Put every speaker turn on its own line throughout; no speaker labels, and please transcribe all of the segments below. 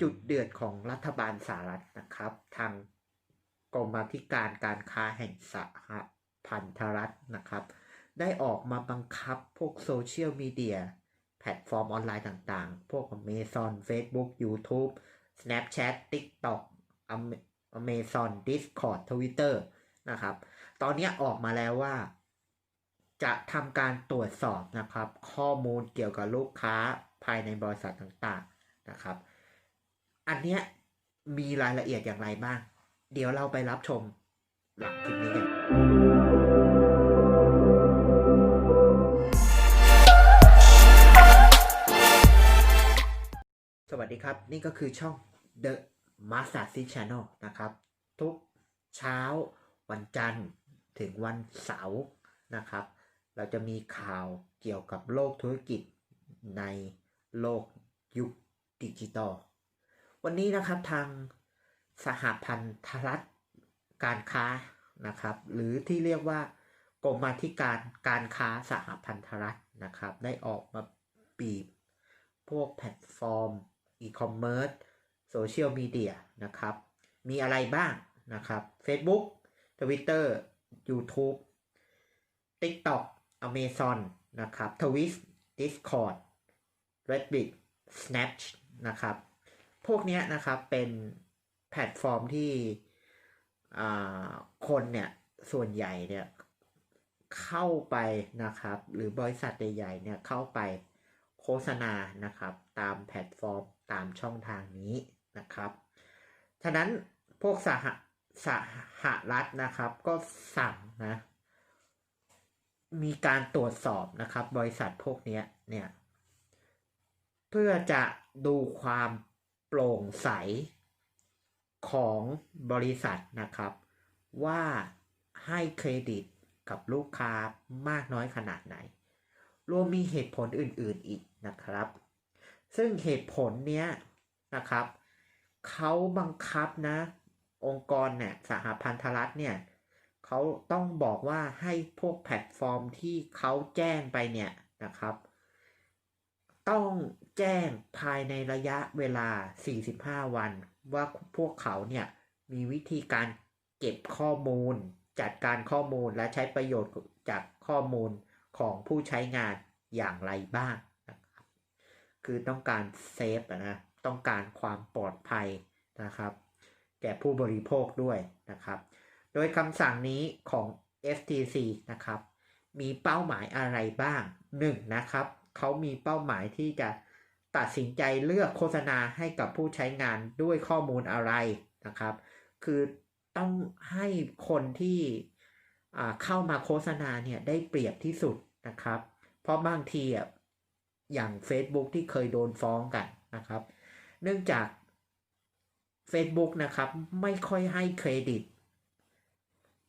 จุดเดือดของรัฐบาลสหรัฐนะครับ ทางกรมธิการการค้าแห่งสหพันธรัฐนะครับ ได้ออกมาบังคับพวกโซเชียลมีเดียแพลตฟอร์มออนไลน์ต่างๆ พวก Amazon Facebook YouTube Snapchat TikTok Amazon Discord Twitter นะครับ ตอนนี้ออกมาแล้วว่า จะทำการตรวจสอบนะครับ ข้อมูลเกี่ยวกับลูกค้าภายในบริษัทต่างๆนะครับ อันเนี้ยมีรายละเอียดอย่างไรบ้าง เดี๋ยวเราไปรับชมหลังคลิปนี้กันสวัสดีครับ นี่ก็คือช่อง The Master Channel นะครับ ทุกเช้าวันจันทร์ถึงวันเสาร์นะครับ เราจะมีข่าวเกี่ยวกับโลกธุรกิจในโลกยุคดิจิตอล วันนี้นะครับทางสหพันธรัฐการค้านะครับ หรือที่เรียกว่ากรมธิการการค้าสหพันธรัฐนะครับ ได้ออกมาปีบพวกแพลตฟอร์มอีคอมเมิร์ซโซเชียลมีเดียนะครับ มีอะไรบ้างนะครับ Facebook Twitter YouTube TikTok Amazon นะครับ Twitch Discord Reddit Snap นะครับ พวกนี้นะครับเป็นแพลตฟอร์มที่คนเนี่ยส่วนใหญ่เนี่ยเข้าไปนะครับ หรือบริษัทใหญ่ๆเนี่ยเข้าไปโฆษณานะครับ ตามแพลตฟอร์มตามช่องทางนี้นะครับ ฉะนั้นพวกสหสหรัฐนะครับก็สั่งนะมีการตรวจสอบนะครับ บริษัทพวกนี้เนี่ยเพื่อจะดูความ ร่งใสของบริษัทนะครับ ว่าให้เครดิตกับลูกค้ามากน้อยขนาดไหน รวมมีเหตุผลอื่นๆอีกนะครับ ซึ่งเหตุผลเนี้ยนะครับเขาบังคับนะ องค์กรเนี่ยสหพันธรัฐเนี่ยเขาต้องบอกว่าให้พวกแพลตฟอร์มที่เขาแจ้งไปเนี่ยนะครับ ต้องแจ้งภายในระยะเวลา 45 วัน ว่าพวกเขาเนี่ยมีวิธีการเก็บข้อมูล จัดการข้อมูลและใช้ประโยชน์จากข้อมูลของผู้ใช้งานอย่างไรบ้างนะครับคือต้องการเซฟนะต้องการความปลอดภัยนะครับ แก่ผู้บริโภคด้วยนะครับ โดยคำสั่งนี้ของ FTC นะครับ มีเป้าหมายอะไรบ้าง 1. นะครับ เขามีเป้าหมายที่จะตัดสินใจเลือกโฆษณาให้กับผู้ใช้งานด้วยข้อมูลอะไรนะครับ คือต้องให้คนที่เข้ามาโฆษณาเนี่ยได้เปรียบที่สุดนะครับ เพราะบางทีอย่าง Facebook ที่เคยโดนฟ้องกันนะครับ เนื่องจาก Facebook นะครับไม่ค่อยให้เครดิต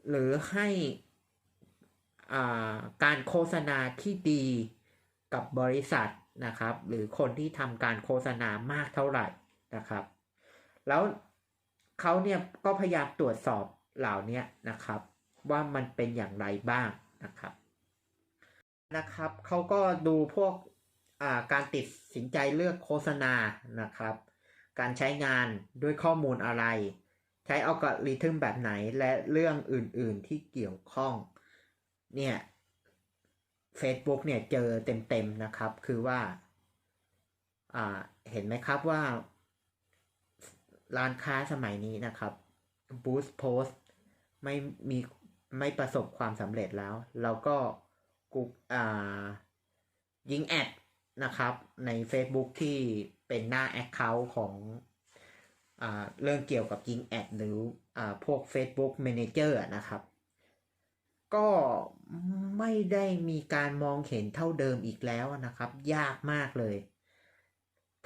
หรือให้การโฆษณาที่ดี กับบริษัทนะครับ หรือคนที่ทำการโฆษณามากเท่าไหร่นะครับ แล้วเขาเนี่ยก็พยายามตรวจสอบเหล่านี้นะครับ ว่ามันเป็นอย่างไรบ้างนะครับนะครับเขาก็ดูพวกการติดสินใจเลือกโฆษณานะครับ การใช้งานด้วยข้อมูลอะไร ใช้อัลกอริทึมแบบไหนและเรื่องอื่นๆที่เกี่ยวข้องเนี่ย Facebook เนี่ยเจอเต็มๆนะครับ คือว่าอ่าเห็นไหมครับว่า ร้านค้าสมัยนี้นะครับ Boost Post ไม่มีไม่ประสบความสำเร็จแล้ว เราก็กูอ่ายิงแอดนะครับ ใน Facebook ที่เป็นหน้า Account ของอ่าเรื่องเกี่ยวกับยิงแอดหรืออ่าพวก Facebook Manager นะครับ ก็ไม่ได้มีการมองเห็นเท่าเดิมอีกแล้วนะครับ ยากมากเลย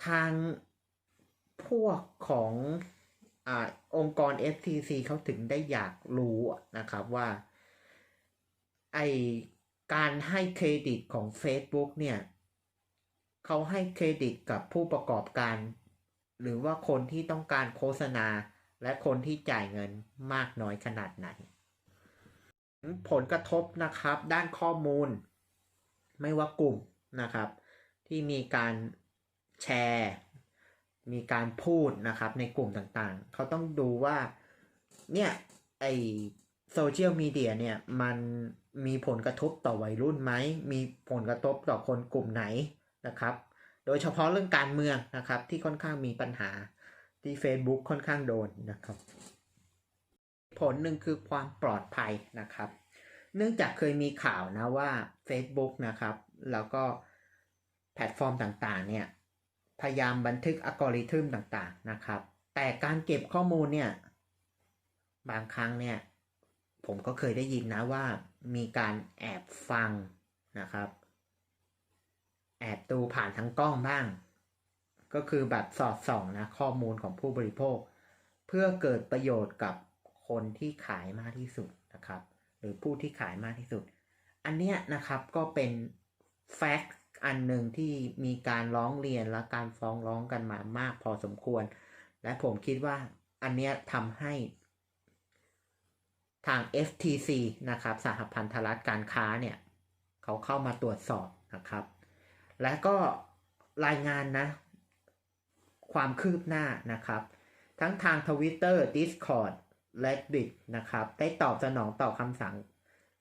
ทางพวกของอองค์กร FTC เขาถึงได้อยากรู้นะครับว่า ไอการให้เครดิตของ Facebook เนี่ยเขาให้เครดิตกับผู้ประกอบการ หรือว่าคนที่ต้องการโฆษณาและคนที่จ่ายเงินมากน้อยขนาดไหน ผลกระทบนะครับด้านข้อมูล ไม่ว่ากลุ่มนะครับ ที่มีการแชร์ มีการพูดนะครับในกลุ่มต่างๆ เขาต้องดูว่าเนี่ยไอโซเชียลมีเดียเนี่ยมันมีผลกระทบต่อวัยรุ่นไหม มีผลกระทบต่อคนกลุ่มไหนนะครับ โดยเฉพาะเรื่องการเมืองนะครับที่ค่อนข้างมีปัญหาที่ Facebook ค่อนข้างโดนนะครับ ผลหนึ่งคือความปลอดภัยนะครับ เนื่องจากเคยมีข่าวนะว่า Facebook นะครับ แล้วก็แพลตฟอร์มต่างๆ เนี่ย พยายามบันทึกอัลกอริทึมต่างๆ นะครับ แต่การเก็บข้อมูลเนี่ย บางครั้งเนี่ย ผมก็เคยได้ยินนะว่ามีการแอบฟังนะครับ แอบดูผ่านทางกล้องบ้าง ก็คือแบบสอดส่องนะข้อมูลของผู้บริโภค เพื่อเกิดประโยชน์กับ คนที่ขายมากที่สุดนะครับ หรือผู้ที่ขายมากที่สุด อันเนี้ยนะครับก็เป็นแฟกต์อันหนึ่งที่มีการร้องเรียนและการฟ้องร้องกันมามากพอสมควร และผมคิดว่าอันเนี้ยทำให้ทาง FTC นะครับ สหพันธรัฐการค้าเนี่ย เขาเข้ามาตรวจสอบนะครับ และก็รายงานนะ ความคืบหน้านะครับ ทั้งทาง Twitter Discord และ Reddit นะครับ ได้ตอบสนองต่อคำสั่ง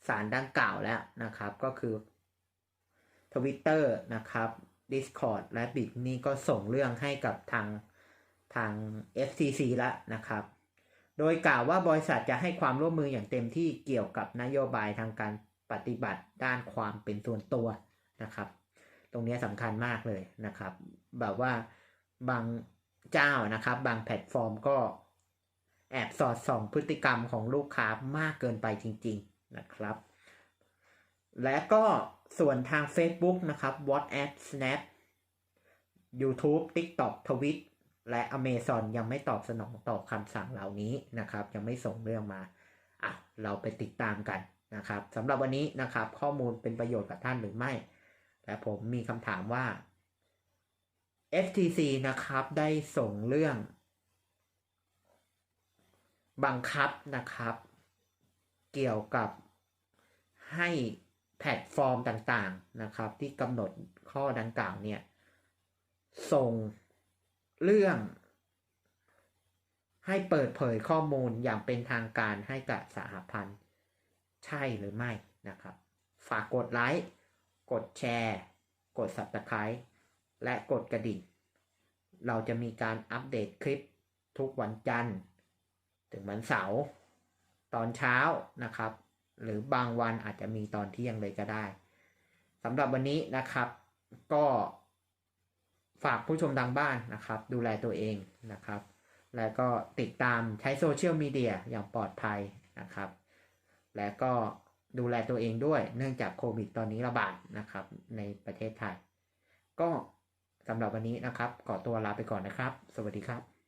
สารดังกล่าวแล้วนะครับ ก็คือ Twitter นะครับ Discord และ b i t นี่ก็ส่งเรื่องให้กับทางทาง FTC แล้วนะครับ โดยกล่าวว่าบริษัทจะให้ความร่วมมืออย่างเต็มที่เกี่ยวกับนโยบายทางการปฏิบัติด้านความเป็นส่วนตัวนะครับ ตรงนี้สำคัญมากเลยนะครับ แบบว่าบางเจ้านะครับ บางแพลตฟอร์มก็ แอบสอดส่องพฤติกรรมของลูกค้ามากเกินไปจริง ๆนะครับ และก็ส่วนทาง Facebook นะครับ WhatsApp Snap YouTube TikTok Twit และ Amazon ยังไม่ตอบสนองต่อคำสั่งเหล่านี้นะครับ ยังไม่ส่งเรื่องมาอะเราไปติดตามกันนะครับสำหรับวันนี้นะครับ ข้อมูลเป็นประโยชน์กับท่านหรือไม่แต่ผมมีคำถามว่า FTC นะครับได้ส่งเรื่อง บังคับนะครับ เกี่ยวกับให้แพลตฟอร์มต่างๆนะครับ ที่กำหนดข้อดังกล่าวเนี่ย ส่งเรื่อง ให้เปิดเผยข้อมูลอย่างเป็นทางการให้กับสหพันธ์ ใช่หรือไม่นะครับ ฝากกดไลค์กดแชร์ กด Subscribe และกดกระดิ่ง เราจะมีการอัปเดตคลิปทุกวันจันทร์ ถึงวันเสาร์ตอนเช้านะครับ หรือบางวันอาจจะมีตอนเที่ยงเลยก็ได้สำหรับวันนี้นะครับ ก็ฝากผู้ชมทางบ้านนะครับ ดูแลตัวเองนะครับ แล้วก็ติดตามใช้โซเชียลมีเดียอย่างปลอดภัยนะครับ และก็ดูแลตัวเองด้วยเนื่องจากโควิดตอนนี้ระบาดนะครับ ในประเทศไทย ก็สำหรับวันนี้นะครับขอตัวลาไปก่อนนะครับ สวัสดีครับ